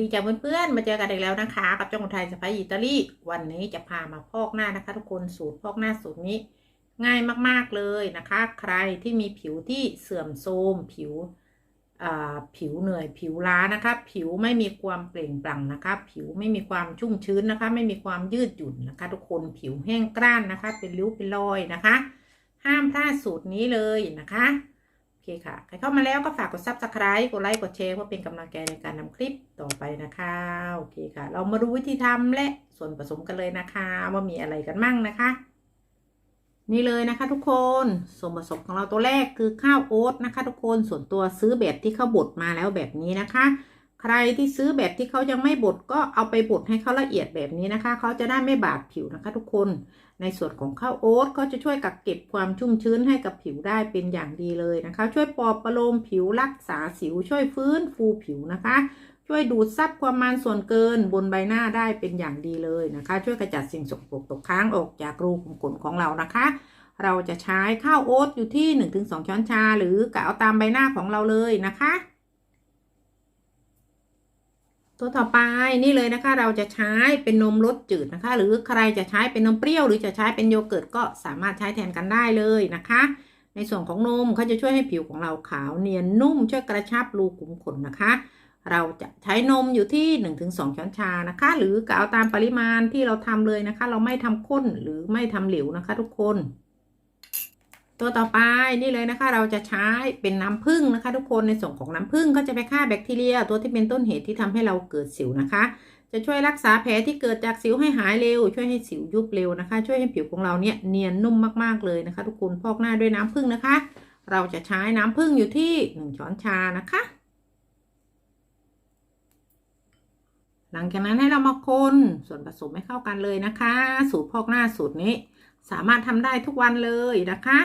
ดีจ้าเพื่อนๆ มาเจอกันอีกแล้วนะคะ กับจ้องคนไทยสไปอิตาลี วันนี้จะพามาพอกหน้านะคะ ทุกคนสูตรพอกหน้าสูตรนี้ ง่ายมากๆเลยนะคะ ใครที่มีผิวที่เสื่อมโทรมผิวผิวเหนื่อยผิวล้านะคะ ผิวไม่มีความเปล่งปลั่งนะคะ ผิวไม่มีความชุ่มชื้นนะคะ ไม่มีความยืดหยุ่นนะคะ ทุกคนผิวแห้งกร้านนะคะ เป็นริ้วเป็นรอยนะคะ ห้ามพลาดสูตรนี้เลยนะคะ คค่ะ ใครเข้ามาแล้วก็ฝากกด subscribe กดไลค์กดแชร์เพื่อเป็นกำลังใจในการนำคลิปต่อไปนะคะ โอเคค่ะ เรามาดูวิธีทำและส่วนผสมกันเลยนะคะ ว่ามีอะไรกันมั่งนะคะ นี่เลยนะคะ ทุกคนส่วนผสมของเราตัวแรกคือข้าวโอ๊ตนะคะ ทุกคนส่วนตัวซื้อแบบที่เขาบดมาแล้วแบบนี้นะคะ ใครที่ซื้อแบบที่เขายังไม่บดก็เอาไปบดให้เขาละเอียดแบบนี้นะคะ เขาจะได้ไม่บาดผิวนะคะ ทุกคน ในส่วนของข้าวโอ๊ตก็จะช่วยกักเก็บความชุ่มชื้นให้กับผิวได้เป็นอย่างดีเลยนะคะ ช่วยปลอบประโลมผิวรักษาสิว ช่วยฟื้นฟูผิวนะคะ ช่วยดูดซับความมันส่วนเกินบนใบหน้าได้เป็นอย่างดีเลยนะคะ ช่วยกระจัดสิ่งสกปรกตกค้างออกจากรูขุมขนของเรานะคะเราจะใช้ข้าวโอ๊ตอยู่ที่ 1-2 ช้อนชา หรือกะเอาตามใบหน้าของเราเลยนะคะ ตัวต่อไปนี่เลยนะคะ เราจะใช้เป็นนมรสจืดนะคะ หรือใครจะใช้เป็นนมเปรี้ยว หรือจะใช้เป็นโยเกิร์ตก็สามารถใช้แทนกันได้เลยนะคะ ในส่วนของนมเขาจะช่วยให้ผิวของเราขาวเนียนนุ่มช่วยกระชับรูขุมขนนะคะ เราจะใช้นมอยู่ที่ 1-2 ช้อนชานะคะ หรือกะเอาตามปริมาณที่เราทำเลยนะคะ เราไม่ทำข้นหรือไม่ทำเหลวนะคะ ทุกคน ตัวต่อไปนี่เลยนะคะ เราจะใช้เป็นน้ำผึ้งนะคะ ทุกคนในส่วนของน้ำผึ้งก็จะไปฆ่าแบคทีเรีย ตัวที่เป็นต้นเหตุที่ทำให้เราเกิดสิวนะคะ จะช่วยรักษาแผลที่เกิดจากสิวให้หายเร็ว ช่วยให้สิวยุบเร็วนะคะ ช่วยให้ผิวของเราเนี่ยเนียนนุ่มมากๆเลยนะคะ ทุกคนพอกหน้าด้วยน้ำผึ้งนะคะ เราจะใช้น้ำผึ้งอยู่ที่ 1 ช้อนชานะคะ หลังจากนั้นให้เรามาคนส่วนผสมให้เข้ากันเลยนะคะ สูตรพอกหน้าสูตรนี้สามารถทำได้ทุกวันเลยนะคะ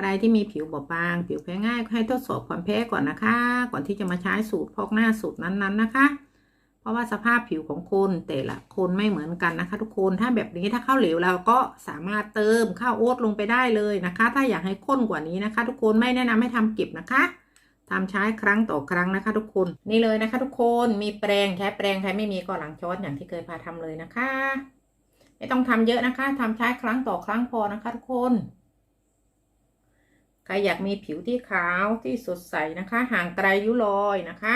ใครที่มีผิวบอบบาง ผิวแพ้ง่ายให้ทดสอบความแพ้ก่อนนะคะ ก่อนที่จะมาใช้สูตรพอกหน้าสูตรนั้นๆนะคะ เพราะว่าสภาพผิวของคนแต่ละคนไม่เหมือนกันนะคะ ทุกคนถ้าแบบนี้ถ้าข้าวเหลวเราก็สามารถเติมข้าวโอ๊ตลงไปได้เลยนะคะ ถ้าอยากให้ข้นกว่านี้นะคะ ทุกคนไม่แนะนำให้ทำเก็บนะคะทำใช้ครั้งต่อครั้งนะคะ ทุกคนนี่เลยนะคะ ทุกคนมีแปรงใช้แปรงใครไม่มีก็หลังช้อนอย่างที่เคยพาทำเลยนะคะ ไม่ต้องทำเยอะนะคะทำใช้ครั้งต่อครั้งพอนะคะ ทุกคน ครอยากมีผิวที่ขาวที่สดใสนะคะ ห่างไกลยุรอยนะคะ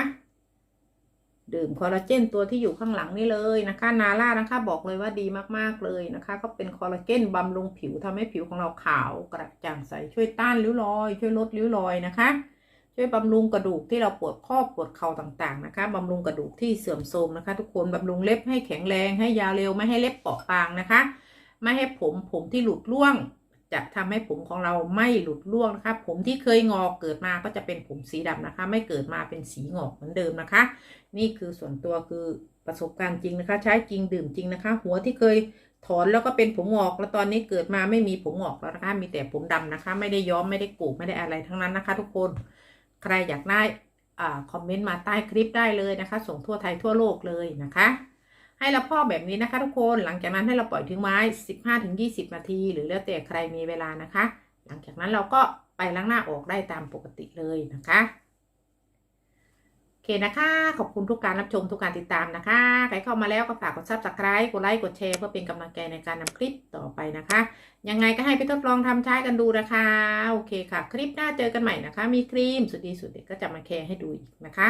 ดื่มคอลลาเจนตัวที่อยู่ข้างหลังนี่เลยนะคะนาล่านะคะบอกเลยว่าดีมากๆเลยนะคะ ก็เป็นคอลลาเจนบำรุงผิวทำให้ผิวของเราขาวกระจ่างใสช่วยต้านริ้วรอย ช่วยลดริ้วรอยนะคะช่วยบำรุงกระดูกที่เราปวดข้อปวดเข่าต่างๆนะคะบำรุงกระดูกที่เสื่อมโทรมนะคะ ทุกคนบำรุงเล็บให้แข็งแรงให้ยาวเร็วไม่ให้เล็บเปราะบางนะคะ ไม่ให้ผมผมที่หลุดร่วง จะทำให้ผมของเราไม่หลุดร่วงนะคะ ผมที่เคยงอกเกิดมาก็จะเป็นผมสีดำนะคะ ไม่เกิดมาเป็นสีงอกเหมือนเดิมนะคะ นี่คือส่วนตัวคือประสบการณ์จริงนะคะ ใช้จริงดื่มจริงนะคะ หัวที่เคยถอนแล้วก็เป็นผมงอกแล้วตอนนี้เกิดมาไม่มีผมงอกแล้วนะคะ มีแต่ผมดำนะคะ ไม่ได้ย้อมไม่ได้กกไม่ได้อะไรทั้งนั้นนะคะ ทุกคนใครอยากได้อ่าคอมเมนต์มาใต้คลิปได้เลยนะคะ ส่งทั่วไทยทั่วโลกเลยนะคะ ให้เราพอกแบบนี้นะคะทุกคนหลังจากนั้นให้เราปล่อยทิ้งไว้ 15-20 นาที หรือแล้วแต่ใครมีเวลานะคะ หลังจากนั้นเราก็ไปล้างหน้าออกได้ตามปกติเลยนะคะโอเคนะคะ ขอบคุณทุกการรับชมทุกการติดตามนะคะ ใครเข้ามาแล้วก็ฝากกด subscribe กดไลค์กดแชร์เพื่อเป็นกำลังใจในการนำคลิปต่อไปนะคะ ยังไงก็ให้ไปทดลองทำใช้กันดูนะคะ โอเคค่ะ คลิปหน้าเจอกันใหม่นะคะ มีครีมสุดดีสุดเด็ดก็จะมาแชร์ให้ดูอีกนะคะ